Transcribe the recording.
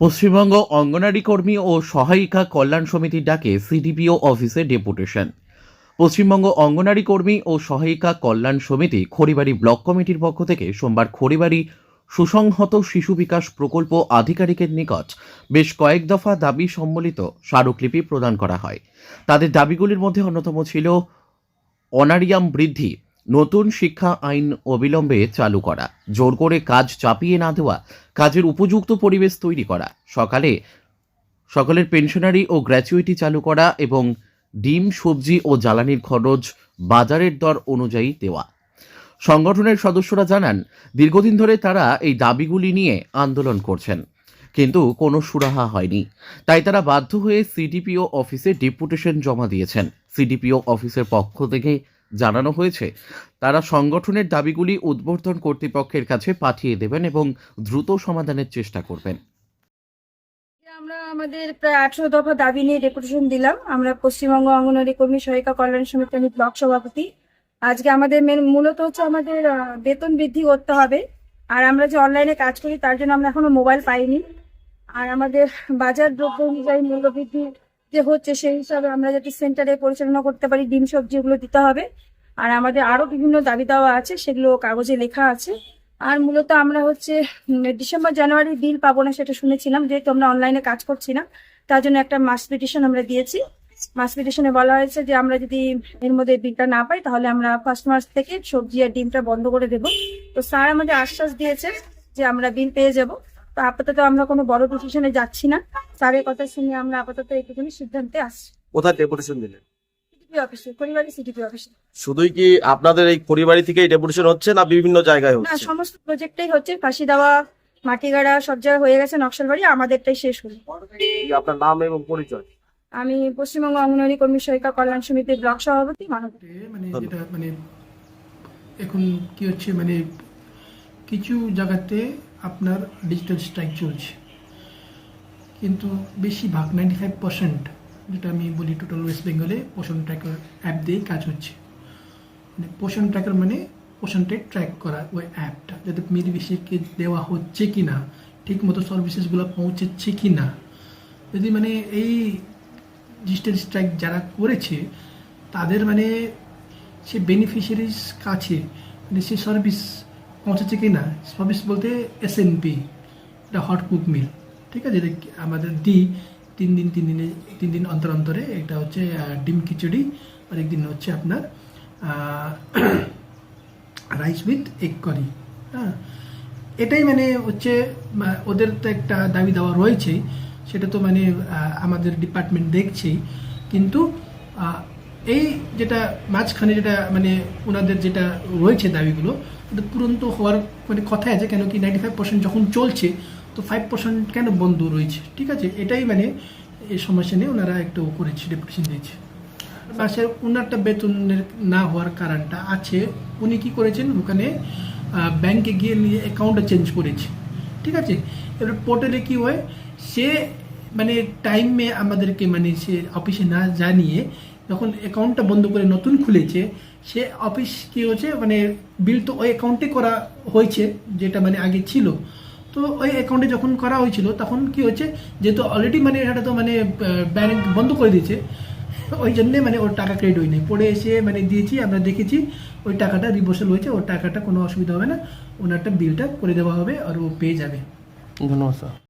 পশ্চিমবঙ্গ অঙ্গনারী কর্মী ও সহায়িকা কল্যাণ সমিতির ডাকে সিডিপিও অফিসে ডেপুটেশন। পশ্চিমবঙ্গ অঙ্গনারী কর্মী ও সহায়িকা কল্যাণ সমিতি খড়িবাড়ি ব্লক কমিটির পক্ষ থেকে সোমবার খড়িবাড়ি সুসংহত শিশু বিকাশ প্রকল্প আধিকারিকের নিকট বেশ কয়েক দফা দাবি সম্বলিত স্মারকলিপি প্রদান করা হয়। তাদের দাবিগুলির মধ্যে অন্যতম ছিল অনারিয়াম বৃদ্ধি নতুন শিক্ষা আইন অবিলম্বে চালু করা, জোর করে কাজ চাপিয়ে না দেওয়া, কাজের উপযুক্ত পরিবেশ তৈরি করা, সকালে, সকলের পেনশনারি ও গ্র্যাচুইটি চালু করা এবং ডিম, সবজি ও জ্বালানির খরচ বাজারের দর অনুযায়ী দেওয়া। সংগঠনের সদস্যরা জানান, দীর্ঘদিন ধরে তারা এই দাবিগুলি নিয়ে আন্দোলন করছেন, কিন্তু কোনো সুরাহা হয়নি। তাই তারা বাধ্য হয়ে সিডিপিও অফিসে ডেপুটেশন জমা দিয়েছেন। সিডিপিও অফিসের পক্ষ থেকে জানানো হয়েছে। তারা সংগঠনের দাবিগুলি উদ্বোধন কর্তৃপক্ষের কাছে পাঠিয়ে দেবেন এবং দ্রুত সমাধানের চেষ্টা করবেন। আমরা আমাদের প্রায় আঠারো দফা দাবি নিয়ে ডেপুটেশন দিলাম। আমরা পশ্চিমবঙ্গ অঙ্গনওয়াড়ি কর্মী সহায়িকা কল্যাণ সমিতি আমি ব্লক সভাপতি। আজকে আমাদের মেন মূলত হচ্ছে আমাদের বেতন বৃদ্ধি করতে হবে। আর আমরা যে অনলাইনে কাজ করি তার জন্য আমরা এখনও মোবাইল পাইনি। আর আমাদের বাজার দ্রব্য অনুযায়ী মূল্য বৃদ্ধি যে হচ্ছে সেই হিসাবে আমরা যাতে সেন্টারে পরিচালনা করতে পারি, ডিম সবজি এগুলো দিতে হবে। আর আমাদের আরও বিভিন্ন দাবি দাওয়া আছে, সেগুলো কাগজে লেখা আছে। আর মূলত আমরা হচ্ছে ডিসেম্বর জানুয়ারি বিল পাবো না সেটা শুনেছিলাম, যেহেতু আমরা অনলাইনে কাজ করছি না, তার জন্য একটা মাস পিটিশন আমরা দিয়েছি। মাস পিটিশনে বলা হয়েছে যে আমরা যদি এর মধ্যে বিলটা না পাই, তাহলে আমরা ফার্স্ট মাস থেকে সবজি আর ডিমটা বন্ধ করে দেব। তো স্যার আমাদের আশ্বাস দিয়েছে যে আমরা বিল পেয়ে যাব। তো আপাতত আমরা কোনো বড় ডিসিশনে যাচ্ছি না। স্যারের কথা শুনে আমরা আপাতত এইটুকুনি সিদ্ধান্তে আসছি। কোথায় ডেপুটেশন দিলেন সিটিপি অফিসে পরিবারের সিটিপি অফিসে শুধুই কি আপনাদের এই পরিবারই থেকেই ডেপুটেশন হচ্ছে না বিভিন্ন জায়গায় না হচ্ছে? সমস্ত প্রজেক্টটাই হচ্ছে। ফাঁসি দেওয়া মাটিগাড়া সব জায়গায় হয়ে গেছে নকশালবাড়ি আমাদেরটাই শেষ হলো। কি আপনার নাম এবং পরিচয়? আমি পশ্চিমবঙ্গ অঙ্গনওয়াড়ি কর্মী সহায়িকা কল্যাণ সমিতির ব্লক সভাপতি মানব। মানে যেটা মানে এখন কি হচ্ছে মানে কিছু জায়গাতে আপনার ডিজিটাল স্ট্রাইক চলছে। কিন্তু বেশিরভাগ নাইনটি ফাইভ পার্সেন্ট যেটা আমি বলি টোটাল ওয়েস্ট বেঙ্গলে পোষণ ট্র্যাকার অ্যাপ দিয়েই কাজ হচ্ছে। মানে পোষণ ট্র্যাকার মানে পোষণটা ট্র্যাক করা ওই অ্যাপটা যাতে মেয়ের বেশিকে দেওয়া হচ্ছে কি না ঠিক মতো সার্ভিসেসগুলো পৌঁছচ্ছে কি না যদি মানে এই ডিজিটাল স্ট্রাইক যারা করেছে, তাদের মানে সে বেনিফিশিয়ারিজ কাছে মানে সে সার্ভিস পৌঁছাচ্ছে কি না সার্ভিস বলতে এস এন পি এটা হট কুক মিল ঠিক আছে? এটা আমাদের দিই তিন দিন, তিন দিনে, তিন দিন অন্তর অন্তরে এটা হচ্ছে ডিম খিচুড়ি আর একদিন হচ্ছে আপনার রাইস উইথ এগ করি হ্যাঁ? এটাই মানে হচ্ছে ওদের তো একটা দাবি দেওয়া রয়েছেই সেটা তো মানে আমাদের ডিপার্টমেন্ট দেখছেই। কিন্তু এই যেটা মাঝখানে যেটা মানে ওনাদের যেটা রয়েছে দাবিগুলো ওটা পূরণ তো হওয়ার মানে কথাই আছে কেন কি নাইনটি ফাইভ পার্সেন্ট যখন চলছে, তো ফাইভ পার্সেন্ট কেন বন্ধ রয়েছে? ঠিক আছে? এটাই মানে এই সমস্যা নিয়ে ওনারা একটু করেছে ডেপুটেশন দিয়েছে। মাসের ওনারটা বেতনের না হওয়ার কারণটা আছে। উনি কি করেছেন? ওখানে ব্যাংকে গিয়ে নিয়ে অ্যাকাউন্টটা চেঞ্জ করেছে। ঠিক আছে? এবার পোর্টালে কি হয়? সে মানে টাইমে আমাদেরকে মানে সে অফিসে না জানিয়ে যখন অ্যাকাউন্টটা বন্ধ করে নতুন খুলেছে, সে অফিস কি হচ্ছে মানে বিল তো ওই অ্যাকাউন্টে করা হয়েছে, যেটা মানে আগে ছিল। তো ওই অ্যাকাউন্টে যখন করা হয়েছিল, তখন কি হচ্ছে যেহেতু অলরেডি মানে এটা তো মানে ব্যাংক বন্ধ করে দিয়েছে, ওই জন্যে মানে ওর টাকা ক্রেডিট হয়নি। পড়ে এসে মানে দিয়েছি, আমরা দেখেছি, ওই টাকাটা রিভার্সাল হয়েছে, ওর টাকাটা কোনো অসুবিধা হবে না, ওনারটা বিলটা করে দেওয়া হবে আর ও পেয়ে যাবে। ধন্যবাদ স্যার